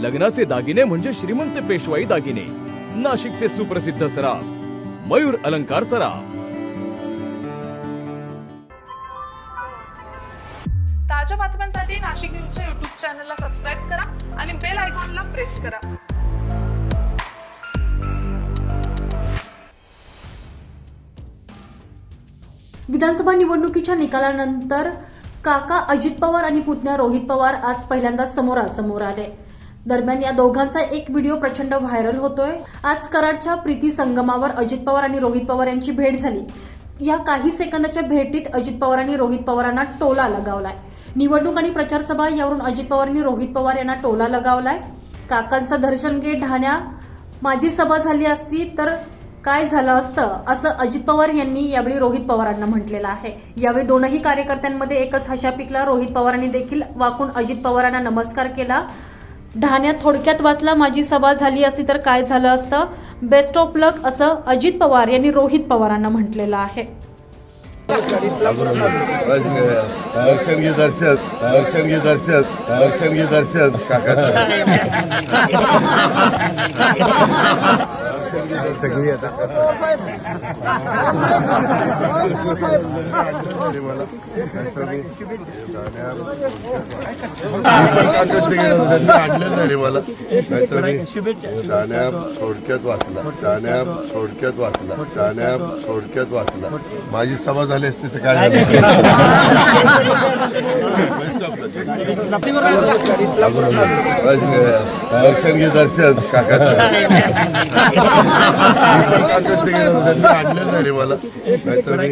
लग्नाचे दागिने म्हणजे श्रीमंत पेशवाई दागिने. नाशिकचे सुप्रसिद्ध सराफ मयूर अलंकार सराफ. ताज्या बातम्यांसाठी नाशिक न्यूजच्या युट्यूब चॅनलला सबस्क्राईब करा आणि बेल आयकॉनला प्रेस करा. विधानसभा निवडणुकीच्या निकालानंतर काका अजित पवार आणि पुतण्या रोहित पवार आज पहिल्यांदा समोरासमोर आले. दरम्यान या दोघांचा एक व्हिडिओ प्रचंड व्हायरल होतोय. आज कराडच्या प्रीती संगमावर अजित पवार आणि रोहित पवार यांची भेट झाली. या काही सेकंदाच्या भेटीत अजित पवारांनी रोहित पवारांना टोला लगावलाय. निवडणूक आणि प्रचार सभा यावरून अजित पवारांनी रोहित पवार यांना टोला लगावलाय. काकांचं दर्शन घे ढाण्या माझी सभा झाली असती तर काय झालं असतं असं अजित पवार यांनी यावेळी रोहित पवारांना म्हटलेलं आहे. यावेळी दोनही कार्यकर्त्यांमध्ये एकच हशा पिकला. रोहित पवारांनी देखील वाकून अजित पवारांना नमस्कार केला. ढाण्यात थोडक्यात वाचला माझी सभा झाली असती तर काय झालं असतं? बेस्ट ऑफ लक असं अजित पवार यांनी रोहित पवारांना म्हटलेलं आहे. दर्शन घे दर्शन दर्शन घे दर्शन दर्शन घे दर्शन काकाचं. आणलं नाही रे मला नाहीतर मी गाण्या थोडक्यात वाचला गाण्या थोडक्यात वाचला गाण्या थोडक्यात वाचला माझी सभा झाली असती तर काय झालं दर्शन घे दर्शन. काकाचं. आणलं रे मला नाहीतर मी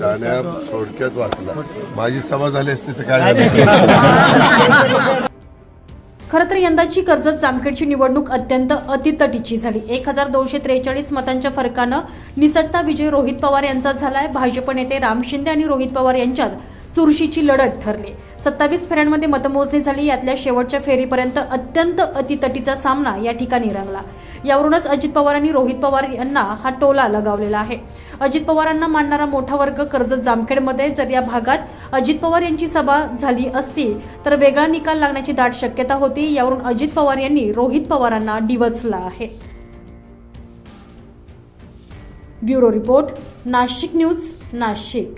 गाण्या थोडक्यात वाचला माझी सभा झाली असती तर काय झालं खरं तर यंदाची कर्जत जामखेडची निवडणूक अत्यंत अतितटीची झाली. एक हजार दोनशे त्रेचाळीस मतांच्या फरकानं निसटता विजय रोहित पवार यांचा झालाय. भाजप नेते राम शिंदे आणि रोहित पवार यांच्यात चुरशीची लढत ठरली. सत्तावीस फेऱ्यांमध्ये मतमोजणी झाली. यातल्या शेवटच्या फेरीपर्यंत अत्यंत अतितटीचा सामना या ठिकाणी रंगला. यावरूनच अजित पवार रोहित पवार यांना हा टोला लगावलेला आहे. अजित पवारांना मानणारा मोठा वर्ग कर्जत जामखेडमध्ये. जर या भागात अजित पवार यांची सभा झाली असती तर वेगळा निकाल लागण्याची दाट शक्यता होती. यावरून अजित पवार यांनी रोहित पवारांना डिवचला आहे. Bureau report Nashik news Nashik.